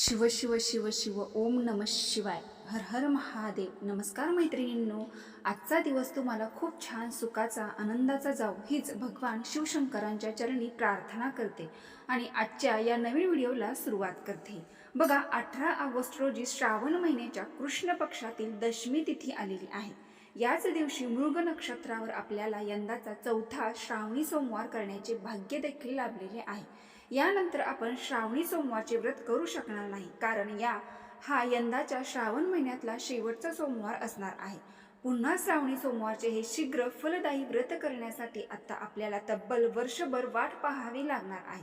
शिव शिव शिव शिव ओम नम शिवाय. हर हर महादेव. नमस्कार मैत्रिणींनो. आजचा दिवस तुम्हाला खूप छान सुखाचा आनंदाचा जाऊ हीच भगवान शिवशंकरांच्या चरणी प्रार्थना करते आणि आजच्या या नवीन व्हिडिओला सुरुवात करते. बघा अठरा ऑगस्ट रोजी श्रावण महिन्याच्या कृष्ण पक्षातील दशमी तिथी आलेली आहे. याच दिवशी मृग नक्षत्रावर आपल्याला यंदाचा चौथा श्रावणी सोमवार करण्याचे भाग्य देखील लाभलेले आहे. यानंतर आपण श्रावणी सोमवारचे व्रत करू शकणार नाही कारण या हा यंदाच्या श्रावण महिन्यातला शेवटचा सोमवार असणार आहे. पुन्हा श्रावणी सोमवारचे हे शीघ्र फलदायी व्रत करण्यासाठी आता आपल्याला तब्बल वर्षभर वाट पाहावी लागणार आहे.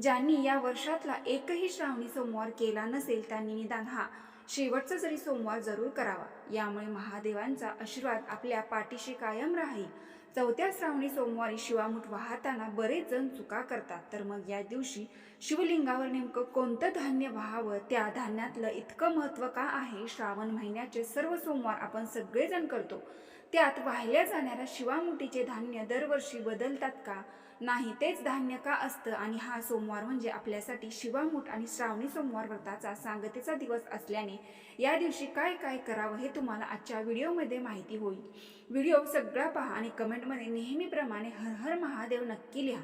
ज्यांनी या वर्षातला एकही श्रावणी सोमवार केला नसेल त्यांनी निदान हा शेवटचा जरी सोमवार जरूर करावा. यामुळे महादेवांचा आशीर्वाद आपल्या पाठीशी कायम राहील. चौथ्या श्रावणी सोमवारी शिवामुठ वाहताना बरेच जण चुका करतात. तर मग या दिवशी शिवलिंगावर नेमकं कोणतं धान्य व्हावं? त्या धान्यातलं इतकं महत्त्व का आहे? श्रावण महिन्याचे सर्व सोमवार आपण सगळेजण करतो. त्यात वाहिल्या जाणाऱ्या शिवामुठीचे धान्य दरवर्षी बदलतात का? नाही तेच धान्य का असतं? आणि हा सोमवार म्हणजे आपल्यासाठी शिवामूठ आणि श्रावणी सोमवार व्रताचा सांगतेचा दिवस असल्याने या दिवशी काय काय करावं हे तुम्हाला आजच्या व्हिडिओमध्ये माहिती होईल. व्हिडिओ सगळा पहा आणि कमेंटमध्ये नेहमीप्रमाणे हर हर महादेव नक्की लिहा.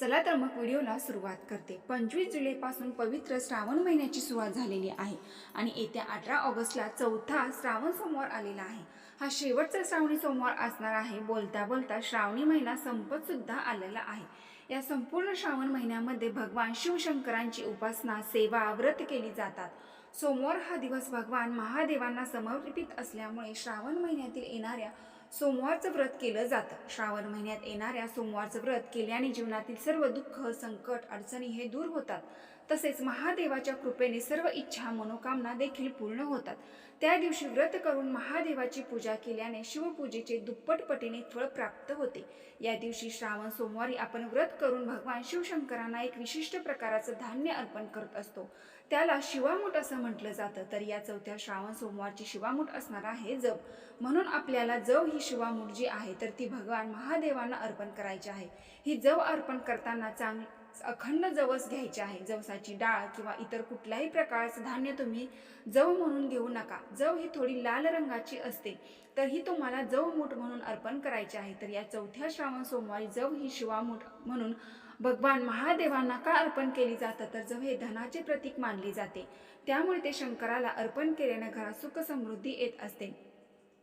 चला तर मग व्हिडिओला सुरुवात करते. पंचवीस जुलैपासून पवित्र श्रावण महिन्याची सुरुवात झालेली आहे आणि येत्या अठरा ऑगस्टला चौथा श्रावण सोमवार आलेला आहे. हा शेवटचा श्रावणी सोमवार असणार आहे. बोलता बोलता श्रावणी महिना संपत सुद्धा आलेला आहे. या संपूर्ण श्रावण महिन्यामध्ये भगवान शिवशंकरांची उपासना सेवा व्रत केली जातात. सोमवार हा दिवस भगवान महादेवांना समर्पित असल्यामुळे श्रावण महिन्यातील येणाऱ्या सोमवारचं व्रत केलं जातं. श्रावण महिन्यात येणाऱ्या सोमवारचं व्रत केल्याने जीवनातील सर्व दुःख संकट अडचणी हे दूर होतात. तसेच महादेवाच्या कृपेने सर्व इच्छा मनोकामना देखील पूर्ण होतात. त्या दिवशी व्रत करून महादेवाची पूजा केल्याने शिवपूजेचे दुप्पट पटीने फळ प्राप्त होते. या दिवशी श्रावण सोमवारी आपण व्रत करून भगवान शिवशंकरांना एक विशिष्ट प्रकाराचं धान्य अर्पण करत असतो. त्याला शिवामूठ असं म्हटलं जातं. तर या चौथ्या श्रावण सोमवारची शिवामूठ असणार आहे जप. म्हणून आपल्याला जव ही शिवामूठ जी आहे तर ती भगवान महादेवांना अर्पण करायची आहे. ही जव अर्पण करताना चांग अखंड जवस घ्यायची आहे. जवसाची डाळ किंवा इतर कुठल्याही प्रकारचं धान्य तुम्ही जव म्हणून घेऊ नका. जव ही थोडी लाल रंगाची असते. तर ही तुम्हाला जव मूठ म्हणून अर्पण करायची आहे. तर या चौथ्या श्रावण सोमवारी जव ही शिवामूठ म्हणून भगवान महादेवांना का अर्पण केली जातं तर जव हे धनाचे प्रतीक मानले जाते. त्यामुळे ते शंकराला अर्पण केल्याने घरात सुख समृद्धी येत असते.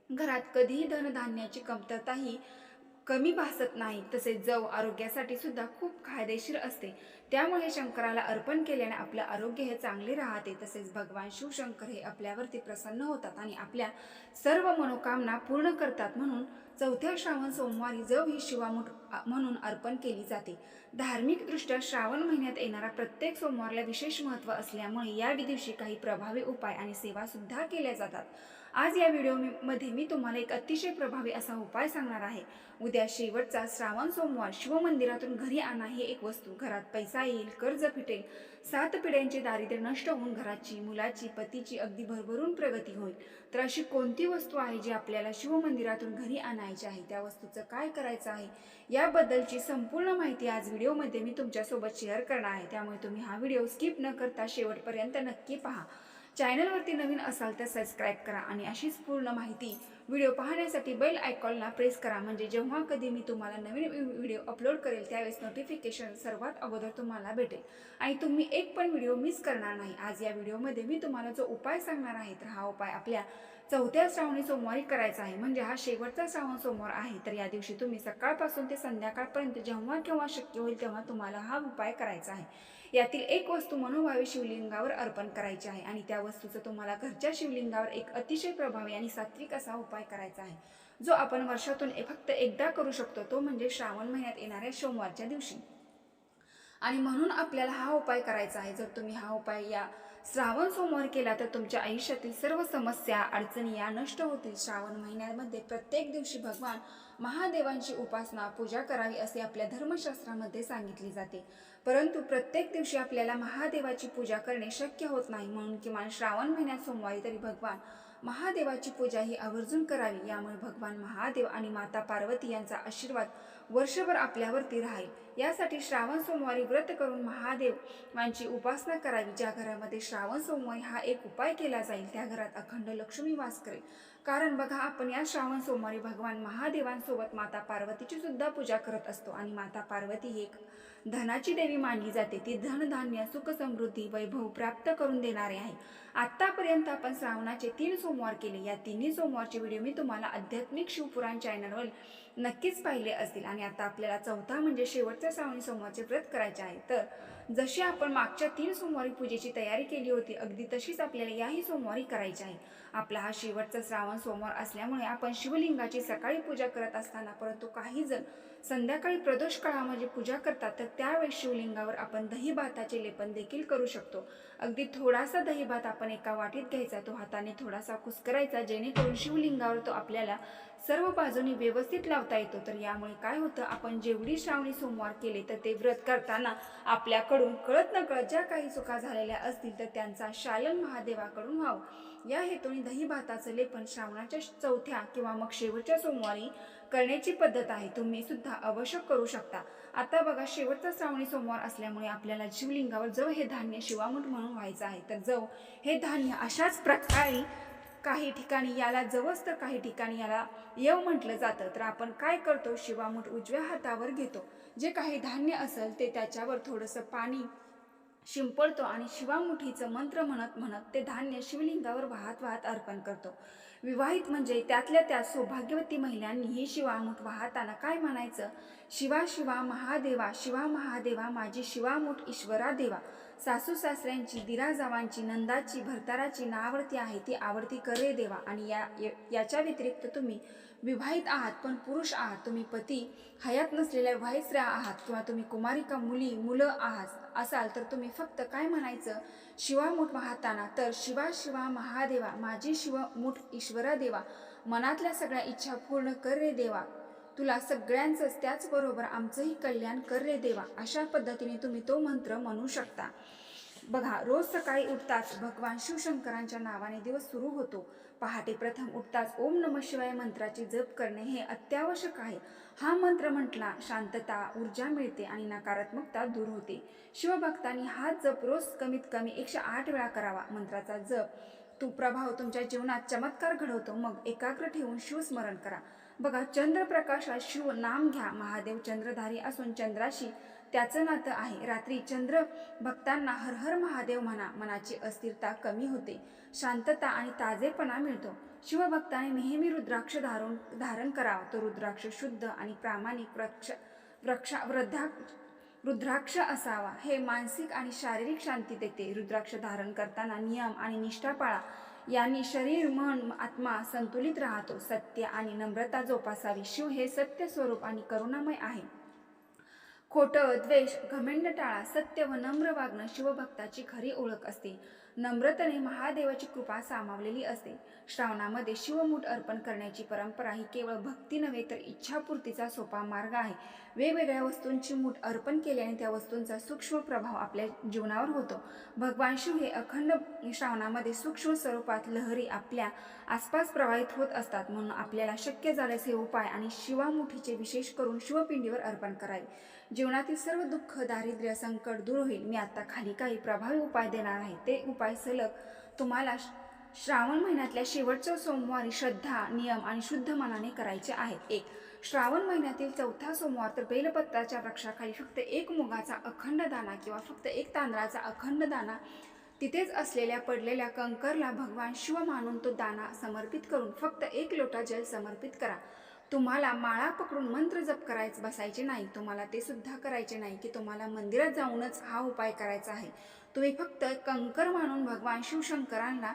घरात कधीही धनधान्याची कमतरताही कमी भासत नाही तसेच जव आरोग्यासाठी सुद्धा खूप फायदेशीर असते. त्यामुळे शंकराला अर्पण केल्याने आपलं आरोग्य हे चांगले राहते. तसेच भगवान शिवशंकर हे आपल्यावरती प्रसन्न होतात आणि आपल्या सर्व मनोकामना पूर्ण करतात म्हणून चौथ्या श्रावण सोमवारी जव ही शिवामुठ म्हणून अर्पण केली जाते. धार्मिकदृष्ट्या श्रावण महिन्यात येणारा प्रत्येक सोमवारला विशेष महत्त्व असल्यामुळे या दिवशी काही प्रभावी उपाय आणि सेवासुद्धा केल्या जातात. आज या व्हिडिओमध्ये मी तुम्हाला एक अतिशय प्रभावी असा उपाय सांगणार आहे. उद्या शेवटचा श्रावण सोमवार शिवमंदिरातून घरी आणा ही एक वस्तू. घरात पैसा येईल कर्ज फिटेल सात पिढ्यांचे दारिद्र्य नष्ट होऊन घराची मुलाची पतीची अगदी भरभरून प्रगती होईल. तर अशी कोणती वस्तू आहे जी आपल्याला शिवमंदिरातून घरी आणायची आहे? त्या वस्तूचं काय करायचं आहे? याबद्दलची संपूर्ण माहिती आज व्हिडिओमध्ये मी तुमच्यासोबत शेअर करणार आहे. त्यामुळे तुम्ही हा व्हिडिओ स्किप न करता शेवटपर्यंत नक्की पहा. चॅनलवरती नवीन असाल तर सबस्क्राईब करा आणि अशीच पूर्ण माहिती व्हिडिओ पाहण्यासाठी बेल आयकॉनला प्रेस करा. म्हणजे जेव्हा कधी मी तुम्हाला नवीन व्हिडिओ अपलोड करेल त्यावेळेस नोटिफिकेशन सर्वात अगोदर तुम्हाला भेटेल. आणि तुम्ही एक पण व्हिडिओ मिस करणार नाही. आज या व्हिडिओमध्ये मी तुम्हाला जो उपाय सांगणार आहे तर हा उपाय आपल्या चौथ्या श्रावणी सोमवारी करायचा आहे. म्हणजे हा शेवटचा श्रावण सोमवार आहे. तर या दिवशी तुम्ही सकाळपासून ते संध्याकाळपर्यंत जेव्हा केव्हा शक्य होईल तेव्हा तुम्हाला हा उपाय करायचा आहे. यातील एक वस्तू मनोभावे शिवलिंगावर अर्पण करायची आहे आणि त्या वस्तूचं तुम्हाला घरच्या शिवलिंगावर एक अतिशय प्रभावी आणि सात्विक असा उपाय करायचा आहे. जो आपण वर्षातून फक्त एकदा करू शकतो तो म्हणजे श्रावण महिन्यात येणाऱ्या सोमवारच्या दिवशी. आणि म्हणून आपल्याला हा उपाय करायचा आहे. जर तुम्ही हा उपाय या श्रावण सोमवार केला तर तुमच्या आयुष्यातील सर्व समस्या अडचणी या नष्ट होतील. श्रावण महिन्यामध्ये प्रत्येक दिवशी भगवान महादेवांची उपासना पूजा करावी असे आपल्या धर्मशास्त्रामध्ये सांगितले जाते. परंतु प्रत्येक दिवशी आपल्याला महादेवाची पूजा करणे शक्य होत नाही. म्हणून किमान श्रावण महिन्यात सोमवारी तरी भगवान महादेवाची पूजा ही आवर्जून करावी. यामुळे भगवान महादेव आणि माता पार्वती यांचा आशीर्वाद वर्षभर आपल्यावरती राहील. यासाठी श्रावण सोमवारी व्रत करून महादेवांची उपासना करावी. ज्या घरामध्ये श्रावण सोमवारी हा एक उपाय केला जाईल त्या घरात अखंड लक्ष्मी वास करेल. कारण बघा आपण या श्रावण सोमवारी भगवान महादेवांसोबत माता पार्वतीची सुद्धा पूजा करत असतो आणि माता पार्वती ही एक धनाची देवी मानली जाते. ती धनधान्य सुख समृद्धी वैभव प्राप्त करून देणारे आहे. आत्तापर्यंत आपण श्रावणाचे तीन सोमवार केले. या तिन्ही सोमवारचे व्हिडिओ मी तुम्हाला आध्यात्मिक शिवपुराण चॅनलवर नक्कीच पाहिले असतील. आणि आता आपल्याला चौथा म्हणजे शेवट शेवटच्या श्रावणी सोमवारचे व्रत करायचे आहे. तर जशी आपण मागच्या तीन सोमवारी पूजेची तयारी केली होती अगदी तशीच आपल्याला याही सोमवारी करायची आहे. आपला हा शेवटचा श्रावण सोमवार असल्यामुळे आपण शिवलिंगाची सकाळी पूजा करत असताना परंतु काही जण संध्याकाळी प्रदोष काळामध्ये पूजा करतात तर त्यावेळी शिवलिंगावर आपण दही भाताचे लेपन देखील करू शकतो. अगदी थोडासा दही भात आपण एका वाटीत घ्यायचा तो हाताने थोडासा कुस्करायचा जेणेकरून शिवलिंगावर तो आपल्याला सर्व बाजूनी व्यवस्थित लावता येतो. तर यामुळे काय होतं आपण जेवढी श्रावणी सोमवार केले तर ते व्रत करताना आपल्याकडून कळत न कळत ज्या काही चुका झालेल्या असतील तर त्यांचा शालन महादेवाकडून व्हावं. या हेतूने दही भाताचं लेपन श्रावणाच्या चौथ्या किंवा मग शेवटच्या सोमवारी करण्याची पद्धत आहे. तुम्ही सुद्धा अवश्य करू शकता. आता बघा शेवटचा श्रावणी सोमवार असल्यामुळे आपल्याला शिवलिंगावर जव हे धान्य शिवामूठ म्हणून व्हायचं आहे. तर जव हे धान्य अशाच प्रकारे काही ठिकाणी याला जवच तर काही ठिकाणी याला यव म्हटलं जातं. तर आपण काय करतो? शिवामूठ उजव्या हातावर घेतो. जे काही धान्य असेल ते त्याच्यावर थोडंसं पाणी शिंपडतो आणि शिवामुठीचं मंत्र म्हणत म्हणत ते धान्य शिवलिंगावर वाहत वाहत अर्पण करतो. विवाहित म्हणजे त्यातल्या त्यात सौभाग्यवती महिलांनी ही शिवामुठ वाहताना काय म्हणायचं? शिवा शिवा महादेवा शिवा महादेवा माझी शिवामुठ ईश्वरा देवा. सासू सासऱ्यांची दिराजावांची नंदाची भरताराची नावडती आहे ती आवडती करे देवा. आणि या याच्या व्यतिरिक्त तुम्ही विवाहित आहात पण पुरुष आहात. तुम्ही पती हयात नसलेल्या विवाहित स्त्रिया आहात किंवा तुम्ही कुमारिका मुली मुलं आहात असाल तर तुम्ही फक्त काय म्हणायचं? शिवा मूठ वाहताना तर शिवा शिवा महादेवा माझी शिव मूठ ईश्वरा देवा. मनातल्या सगळ्या इच्छा पूर्ण कर रे देवा. तुला सगळ्यांचंच त्याचबरोबर आमचंही कल्याण कर रे देवा अशा पद्धतीने तुम्ही तो मंत्र म्हणू शकता. बघा रोज सकाळी उठताच भगवान शिवशंकरांच्या नावाने दिवस सुरू होतो. पहाटे प्रथम उठताच ओम नम शिवाय मंत्राची जप करणे हे अत्यावश्यक आहे. हा मंत्र म्हटला शांतता ऊर्जा मिळते आणि नकारात्मकता दूर होते. शिवभक्तांनी हा जप रोज कमीत कमी एकशे आठ वेळा करावा. मंत्राचा जप तू प्रभाव तुमच्या जीवनात चमत्कार घडवतो मग एकाग्र ठेवून शिवस्मरण करा. बघा चंद्रप्रकाशात शिव नाम घ्या. महादेव चंद्रधारी असून चंद्राशी त्याचं नातं आहे. रात्री चंद्र भक्तांना हर हर महादेव म्हणा मनाची अस्थिरता कमी होते. शांतता आणि ताजेपणा मिळतो. शिवभक्ताने नेहमी रुद्राक्ष धारण धारण करावा. तो रुद्राक्ष शुद्ध आणि प्रामाणिक वृक्ष वृक्षा वृद्धा रुद्राक्ष असावा. हे मानसिक आणि शारीरिक शांती देते. रुद्राक्ष धारण करताना नियम आणि निष्ठा पाळा. यांनी शरीर मन आत्मा संतुलित राहतो. सत्य आणि नम्रता जोपासावी. शिव हे सत्य स्वरूप आणि करुणामय आहे. खोटं द्वेष घमेंड टाळा सत्य व नम्र वागणं शिवभक्ताची खरी ओळख असते. नम्रतेने महादेवाची कृपा सामावलेली असते. श्रावणामध्ये शिवमूठ अर्पण करण्याची परंपरा ही केवळ भक्ती नव्हे तर इच्छापूर्तीचा सोपा मार्ग आहे. वेगवेगळ्या वस्तूंची मूठ अर्पण केल्याने त्या वस्तूंचा सूक्ष्म प्रभाव आपल्या जीवनावर होतो. भगवान शिव हे अखंड श्रावणामध्ये सूक्ष्म स्वरूपात लहरी आपल्या आसपास प्रवाहित होत असतात म्हणून आपल्याला शक्य झाल्यास हे उपाय आणि शिवामुठीचे विशेष करून शिवपिंडीवर अर्पण करावे. जीवनातील सर्व दुःख दारिद्र्य संकट दूर होईल. मी आता खाली काही प्रभावी उपाय देणार आहे. ते उपाय सलग तुम्हाला श- श्रावण महिन्यातल्या शेवटच्या सोमवारी श्रद्धा नियम आणि शुद्ध मनाने करायचे आहेत एक श्रावण महिन्यातील चौथा सोमवार तर बेलपत्राच्या वृक्षाखाली फक्त एक मुगाचा अखंड दाना किंवा फक्त एक तांदळाचा अखंड दाना तिथेच असलेल्या पडलेल्या कंकरला भगवान शिव मानून तो दाना समर्पित करून फक्त एक लोटा जल समर्पित करा. तुम्हाला माळा पकडून मंत्र जप करायचं बसायचे नाही. तुम्हाला ते सुद्धा करायचे नाही की तुम्हाला मंदिरात जाऊनच हा उपाय करायचा आहे. तुम्ही फक्त कंकर मानून भगवान शिवशंकरांना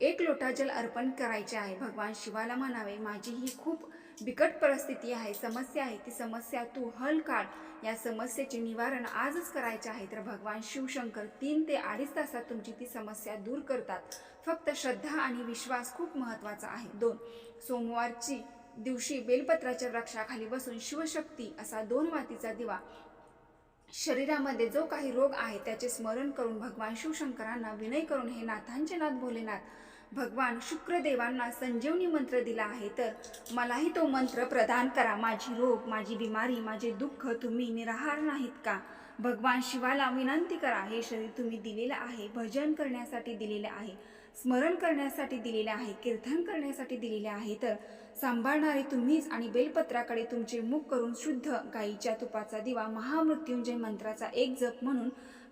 एक लोटा जल अर्पण करायचे आहे. भगवान शिवाला म्हणावे माझी ही खूप बिकट परिस्थिती आहे समस्या आहे. ती समस्या तू हल काढ. या समस्येचे निवारण आजच करायचे आहे. तर भगवान शिवशंकर तीन ते अडीच तासात तुमची ती समस्या दूर करतात. फक्त श्रद्धा आणि विश्वास खूप महत्त्वाचा आहे. दोन सोमवारची दिवशी बेलपत्राच्या वृक्षाखाली बसून शिवशक्ती असा दोन मातीचा दिवा. शरीरामध्ये जो काही रोग आहे त्याचे स्मरण करून भगवान शिवशंकरांना विनय करून हे नाथांचे नाथ भोलेनाथ भगवान शुक्रदेवांना संजीवनी मंत्र दिला आहे तर मलाही तो मंत्र प्रदान करा. माझी रोग माझी बिमारी माझे दुःख तुम्ही निराहार नाहीत का? भगवान शिवाला विनंती करा. हे शरीर तुम्ही दिलेलं आहे भजन करण्यासाठी दिलेले आहे. स्मरण करण्यासाठी दिलेले आहे कीर्तन करण्यासाठी दिलेले आहे तर सांभाळणारे तुम्हीच आणि बेलपत्राकडे तुमचे मुख करून शुद्ध गाईच्या तुपाचा दिवा महामृत्युंजय मंत्राचा एक जप म्हणून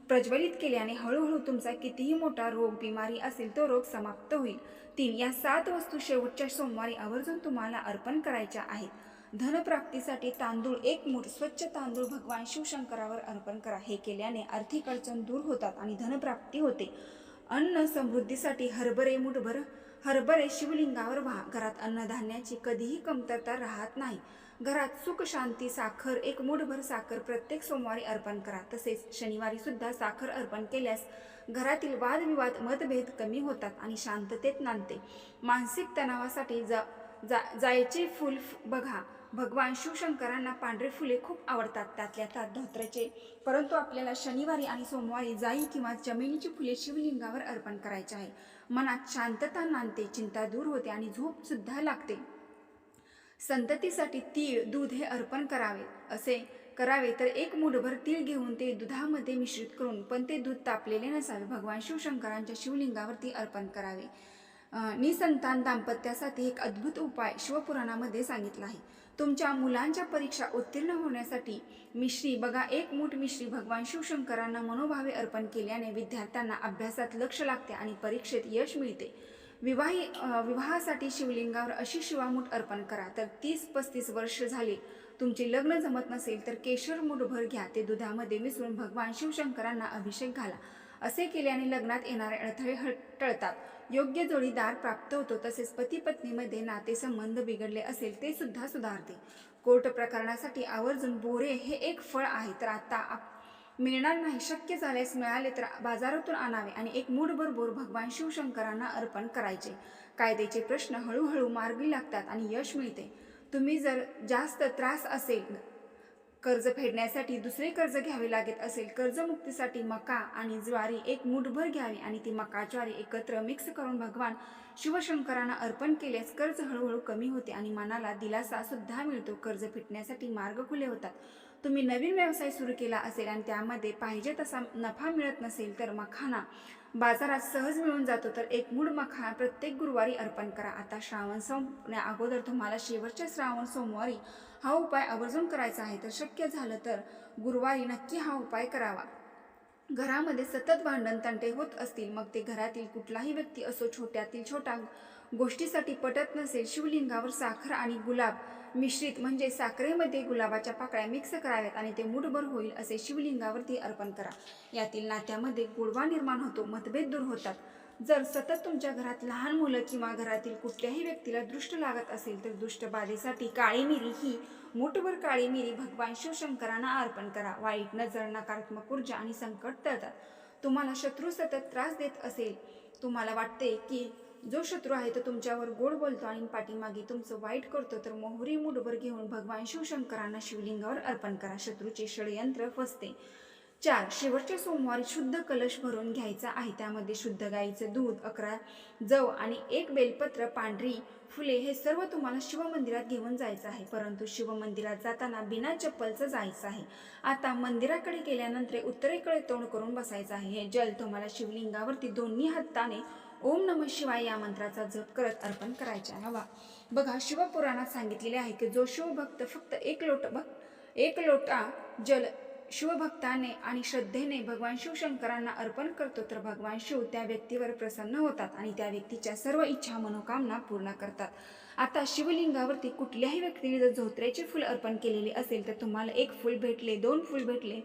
प्रज्वलित केल्याने हळूहळू तुमचा कितीही मोठा रोग बिमारी असेल तो रोग समाप्त होईल. तीन या सात वस्तू शेवटच्या सोमवारी आवर्जून तुम्हाला अर्पण करायच्या आहेत. धनप्राप्तीसाठी तांदूळ एक मूठ स्वच्छ तांदूळ भगवान शिवशंकरावर अर्पण करा. हे केल्याने आर्थिक अडचण दूर होतात आणि धनप्राप्ती होते. अन्न समृद्धीसाठी हरभरे मुठभर हरभरे शिवलिंगावर व्हा. घरात अन्नधान्याची कधीही कमतरता राहत नाही. घरात सुख शांती साखर एक मुठभर साखर प्रत्येक सोमवारी अर्पण करा. तसेच शनिवारी सुद्धा साखर अर्पण केल्यास घरातील वादविवाद मतभेद कमी होतात आणि शांततेत नांदते. मानसिक तणावासाठी जा जा जायचे फूल बघा. भगवान शिवशंकरांना पांढरे फुले खूप आवडतात त्यातल्या त्यात धोत्र्याचे. परंतु आपल्याला शनिवारी आणि सोमवारी जाई किंवा चमेलीची फुले शिवलिंगावर अर्पण करायचे आहे. मनात शांतता नांदते चिंता दूर होते आणि झोप सुद्धा लागते. संततीसाठी तीळ दूध हे अर्पण करावे. असे करावे तर एक मुठभर तीळ घेऊन ते दुधामध्ये मिश्रित करून पण ते दूध तापलेले नसावे. भगवान शिवशंकरांच्या शिवलिंगावरती अर्पण करावे. निसंतान दाम्पत्यासाठी एक अद्भुत उपाय शिवपुराणामध्ये सांगितला आहे. तुमच्या मुलांच्या परीक्षा उत्तीर्ण होण्यासाठी मिश्री बघा एक मूठ मिश्री भगवान शिवशंकरांना मनोभावे अर्पण केल्याने विद्यार्थ्यांना अभ्यासात लक्ष लागते आणि परीक्षेत यश मिळते. विवाही विवाहासाठी शिवलिंगावर अशी शिवामूठ अर्पण करा तर तीस पस्तीस वर्ष झाले. तुमचे लग्न जमत नसेल तर केशर मूठभर घ्या ते दुधामध्ये मिसळून भगवान शिवशंकरांना अभिषेक घाला. असे केल्याने लग्नात येणारे अडथळे हळ टळतात. योग्य जोडीदार प्राप्त होतो तसेच पती पत्नीमध्ये नातेसंबंध बिघडले असेल ते सुद्धा सुधारते. कोर्ट प्रकरणासाठी आवर्जून बोरे हे एक फळ आहे तर आता आप- मिळणार नाही शक्य झाल्यास मिळाले तर बाजारातून आणावे आणि एक मूठभर बोर भगवान शिवशंकरांना अर्पण करायचे. कायद्याचे प्रश्न हळूहळू मार्गी लागतात आणि यश मिळते. तुम्ही जर जास्त त्रास असेल कर्ज फेडण्यासाठी दुसरे कर्ज घ्यावे लागत असेल कर्जमुक्तीसाठी मका आणि ज्वारी एक मुठभर घ्यावी आणि ती मका ज्वारी एकत्र मिक्स करून भगवान शिवशंकरांना अर्पण केल्यास कर्ज हळूहळू कमी होते आणि मनाला दिलासा सुद्धा मिळतो. कर्ज फिटण्यासाठी मार्ग खुले होतात. तुम्ही नवीन व्यवसाय सुरू केला असेल आणि त्यामध्ये पाहिजे तसा नफा मिळत नसेल तर मखाना बाजारात सहज मिळून जातो. तर एक मूड मखाना प्रत्येक गुरुवारी अर्पण करा. आता श्रावण संपण्या अगोदर तुम्हाला शेवटच्या श्रावण सोमवारी हा उपाय आवर्जून करायचा आहे तर शक्य झालं तर गुरुवारी नक्की हा उपाय करावा. घरामध्ये सतत भांडण तंटे होत असतील मग ते घरातील कुठलाही व्यक्ती असो छोट्यातील छोटा गोष्टीसाठी पटत नसेल शिवलिंगावर साखर आणि गुलाब मिश्रित म्हणजे साखरेमध्ये गुलाबाच्या पाकळ्या मिक्स कराव्यात आणि ते मुठभर होईल असे शिवलिंगावरती अर्पण करा. यातील नात्यामध्ये गोडवा निर्माण होतो मतभेद दूर होतात. जर सतत तुमच्या घरात लहान मुलं किंवा घरातील कुठल्याही व्यक्तीला दृष्ट लागत असेल तर दुष्ट बाधेसाठी काळी मिरी ही मुठभर काळी मिरी भगवान शिवशंकरांना अर्पण करा. वाईट नजर नकारात्मक ऊर्जा आणि संकट टळतात. तुम्हाला शत्रू सतत त्रास देत असेल. तुम्हाला वाटते की जो शत्रू आहे तो तुमच्यावर गोड बोलतो आणि पाठीमागे तुमचं वाईट करतो तर मोहरी मुठभर घेऊन भगवान शिवशंकरांना शिवलिंगावर अर्पण करा. शत्रूचे षडयंत्र फसते. चार शेवटच्या सोमवारी शुद्ध कलश भरून घ्यायचा आहे. त्यामध्ये शुद्ध गाईचं दूध अकरा जव आणि एक बेलपत्र पांढरी फुले हे सर्व तुम्हाला शिवमंदिरात घेऊन जायचं आहे. परंतु शिवमंदिरात जाताना बिना चप्पलचं जायचं आहे. आता मंदिराकडे गेल्यानंतर उत्तरेकडे तोंड करून बसायचं आहे. हे जल तुम्हाला शिवलिंगावरती दोन्ही हाताने ओम नम शिवाय या मंत्राचा जप करत अर्पण करायचा हवा. बघा शिवपुराणात सांगितलेले आहे की जो शिवभक्त फक्त एक लोट भक्त एक लोटा जल शिवभक्ताने आणि श्रद्धेने भगवान शिवशंकरांना अर्पण करतो तर भगवान शिव त्या व्यक्तीवर प्रसन्न होतात आणि त्या व्यक्तीच्या सर्व इच्छा मनोकामना पूर्ण करतात. आता शिवलिंगावरती कुठल्याही व्यक्तीने जर धोत्र्याचे फुल अर्पण केलेले असेल तर तुम्हाला एक फुल भेटले दोन फुल भेटले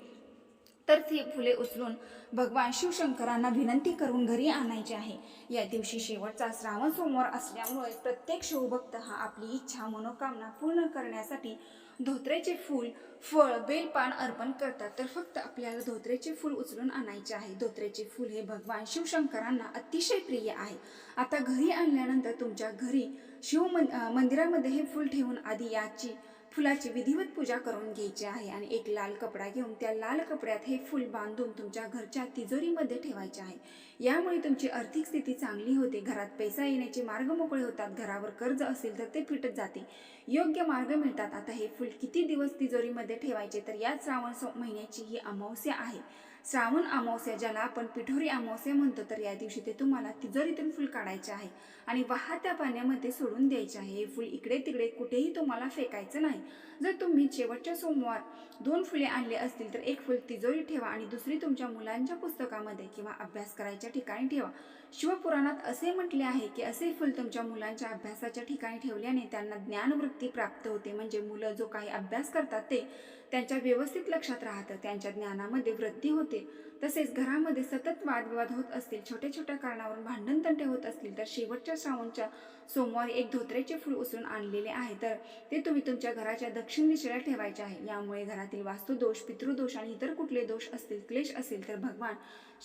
तर ती फुले उचलून भगवान शिवशंकरांना विनंती करून घरी आणायची आहे. या दिवशी शेवटचा श्रावण सोमवार असल्यामुळे प्रत्येक शिवभक्त हा आपली इच्छा मनोकामना पूर्ण करण्यासाठी धोत्र्याचे फूल फळ बेलपान अर्पण करतात. तर फक्त आपल्याला धोत्र्याचे फूल उचलून आणायचे आहे. धोत्र्याचे फूल हे भगवान शिवशंकरांना अतिशय प्रिय आहे. आता घरी आणल्यानंतर तुमच्या घरी शिव मंदिरामध्ये हे फूल ठेवून आधी याची फुलाची विधिवत पूजा करून घ्यायची आहे आणि एक लाल कपडा घेऊन त्या लाल कपड्यात हे फुल बांधून तुमच्या घरच्या तिजोरीमध्ये ठेवायचे आहे. यामुळे तुमची आर्थिक स्थिती चांगली होते. घरात पैसा येण्याचे मार्ग मोकळे होतात. घरावर कर्ज असेल तर ते फिटत जाते. योग्य मार्ग मिळतात. आता हे फुल किती दिवस तिजोरीमध्ये ठेवायचे? तर या श्रावण महिन्याची ही अमावस्या आहे. श्रावण अमावस्या ज्याला आपण पिठोरी अमावस्या म्हणतो तर या दिवशी ते तुम्हाला तिजोरीतून फुल काढायचे आहे आणि वाहत्या पाण्यामध्ये सोडून द्यायचे आहे. हे फुल इकडे तिकडे कुठेही तुम्हाला फेकायचं नाही. जर तुम्ही शेवटच्या सोमवार दोन फुले आणले असतील तर एक फुल तिजोरी ठेवा आणि दुसरी तुमच्या मुलांच्या पुस्तकामध्ये किंवा अभ्यास करायच्या ठिकाणी ठेवा. शिवपुराणात असे म्हटले आहे की असे फुल तुमच्या मुलांच्या अभ्यासाच्या ठिकाणी ठेवल्याने त्यांना ज्ञानवृत्ती प्राप्त होते. म्हणजे मुलं जो काही अभ्यास करतात ते त्यांच्या व्यवस्थित लक्षात राहतं त्यांच्या ज्ञानामध्ये वृद्धी होते. तसेच घरामध्ये सतत वादविवाद होत असतील छोट्या छोट्या कारणावरून भांडण तंटे होत असतील तर शेवटच्या श्रावणच्या सोमवारी एक धोत्र्याचे फूल उचलून आणलेले आहे. तर ते तुम्ही तुमच्या घराच्या दक्षिण दिशेला ठेवायचे आहे. यामुळे घरातील वास्तुदोष पितृदोष आणि इतर कुठले दोष असतील क्लेश असेल तर भगवान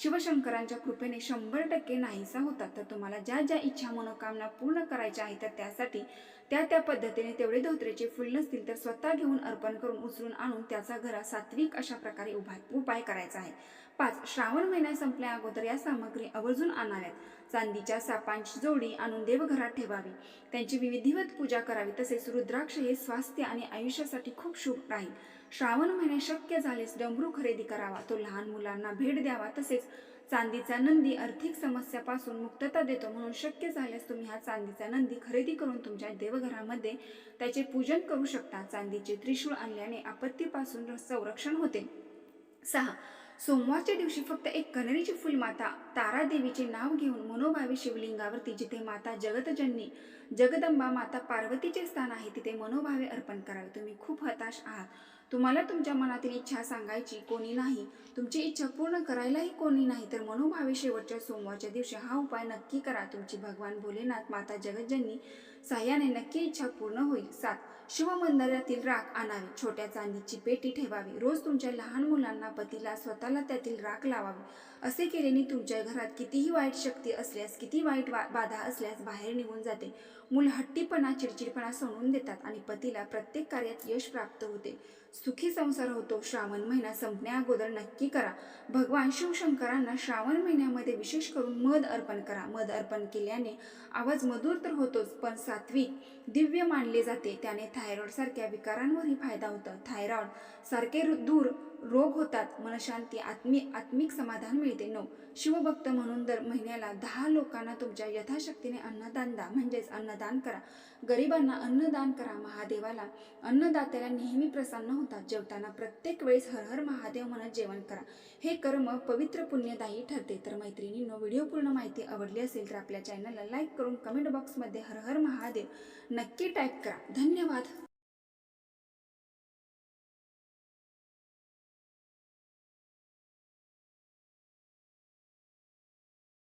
शिवशंकरांच्या कृपेने शंभर टक्के नाहीसा होतात तर तुम्हाला ज्या ज्या इच्छा मनोकामना पूर्ण करायच्या आहेत तर त्यासाठी त्या त्या पद्धतीने तेवढे धोत्रेचे फुल नसतील तर स्वतः घेऊन अर्पण करून उचलून आणून त्याचा घरा सात्विक अशा प्रकारे उभा उपाय करायचा आहे. पाच श्रावण महिना संपल्या अगोदर या सामग्री आवर्जून आणाव्यात. चांदीच्या सापांची जोडी आणून देवघरात ठेवावी. त्यांची विधिवत पूजा करावी. तसेच रुद्राक्ष हे स्वास्थ्य आणि आयुष्यासाठी खूप शुभ राहील. श्रावण महिन्यात शक्य झाल्यास डमरू खरेदी करावा. तो लहान मुलांना भेट द्यावा. तसेच चांदीचा नंदी आर्थिक समस्यापासून मुक्तता देतो म्हणून शक्य झाल्यास तुम्ही हा चांदीचा नंदी खरेदी करून तुमच्या देवघरामध्ये त्याचे पूजन करू शकता. चांदीचे त्रिशूळ आणल्याने आपत्तीपासून संरक्षण होते. सहा. सोमवारच्या दिवशी फक्त एक कनेरीची फुलमाता तारादेवीचे नाव घेऊन मनोभावी शिवलिंगावरती जिथे माता जगतजननी जगदंबा माता पार्वतीचे स्थान आहे तिथे मनोभावे अर्पण करावे. तुम्ही खूप हताश आहात. तुम्हाला तुमच्या मनातील इच्छा सांगायची कोणी नाही तुमची इच्छा पूर्ण करायलाही कोणी नाही तर मनोभावे शेवटच्या सोमवारच्या दिवशी हा उपाय नक्की करा. तुमची भगवान भोलेनाथ माता जगज्जननी साह्याने नक्की इच्छा पूर्ण होईल. सात. शिवमंदिरातील राख आणावी. छोट्या चांदीची पेटी ठेवावी. रोज तुमच्या लहान मुलांना पतीला स्वतःला त्यातील राख लावावी. असे केल्याने तुमच्या घरात कितीही वाईट शक्ती असल्यास किती वाईट वा बाधा असल्यास बाहेर निघून जाते. मूल हट्टीपणा चिडचिडपणा सोडून देतात आणि पतीला प्रत्येक कार्यात यश प्राप्त होते. सुखी संसार होतो. श्रावण महिना संपण्या अगोदर नक्की करा. भगवान शिवशंकरांना श्रावण महिन्यामध्ये विशेष करून मध अर्पण करा. मध अर्पण केल्याने आवाज मधुर तर होतोच पण सात्विक दिव्य मानले जाते. त्याने थायरॉइड सारख्या विकारांवरही फायदा होतो. थायरॉइड सारखे रु- दूर रोग होतात मनशांती आत्मी आत्मिक समाधान मिळते. नऊ. शिवभक्त म्हणून दर महिन्याला दहा लोकांना तुमच्या यथाशक्तीने अन्नदान द्या म्हणजेच अन्नदान करा. गरिबांना अन्नदान करा. महादेवाला अन्नदात्याला नेहमी प्रसन्न होतात जेवताना प्रत्येक वेळेस हर हर महादेव म्हणत जेवण करा. हे कर्म पवित्र पुण्यदायी ठरते. तर मैत्रिणींनो व्हिडिओ पूर्ण माहिती आवडली असेल तर आपल्या चॅनलला लाईक करून कमेंट बॉक्समध्ये हर हर महादेव नक्की टाईप करा. धन्यवाद.